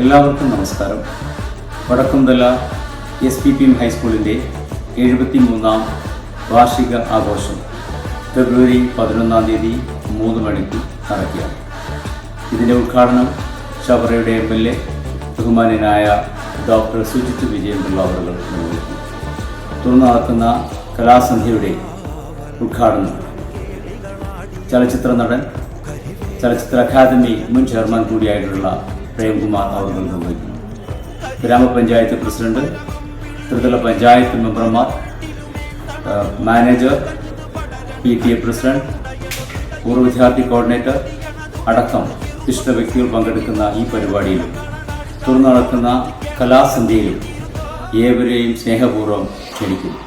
എല്ലാവർക്കും നമസ്കാരം. Vadakkumthala S P P M ഹൈസ്കൂളിന്റെ എഴുപത്തി മൂന്നാം വാർഷിക ആഘോഷം ഫെബ്രുവരി പതിനൊന്നാം തീയതി മൂന്ന് മണിക്ക് നടക്കുകയാണ്. ഇതിന്റെ ഉദ്ഘാടനം ചവറയുടെ എം എൽ എ ബഹുമാന്യനായ ഡോക്ടർ സുജിത് വിജയൻപിള്ള അവർ നിർവഹിക്കും. തുടർന്ന് നടക്കുന്ന കലാസന്ധ്യയുടെ ഉദ്ഘാടനം. ചലച്ചിത്ര നടൻ ചലച്ചിത്ര അക്കാദമി മുൻ ചെയർമാൻ കൂടിയായിട്ടുള്ള പ്രേംകുമാർ അവർ നിർവഹിക്കുന്നു. ഗ്രാമപഞ്ചായത്ത് പ്രസിഡന്റ് ത്രിതല പഞ്ചായത്ത് മെമ്പർമാർ manager P T A president പൂർവ വിദ്യാർത്ഥി കോർഡിനേറ്റർ അടക്കം വിശിഷ്ട വ്യക്തികൾ പങ്കെടുക്കുന്ന ഈ പരിപാടിയിൽ തുടർന്ന് നടക്കുന്ന കലാസന്ധ്യയിലും ഏവരെയും സ്നേഹപൂർവം ക്ഷണിക്കുന്നു.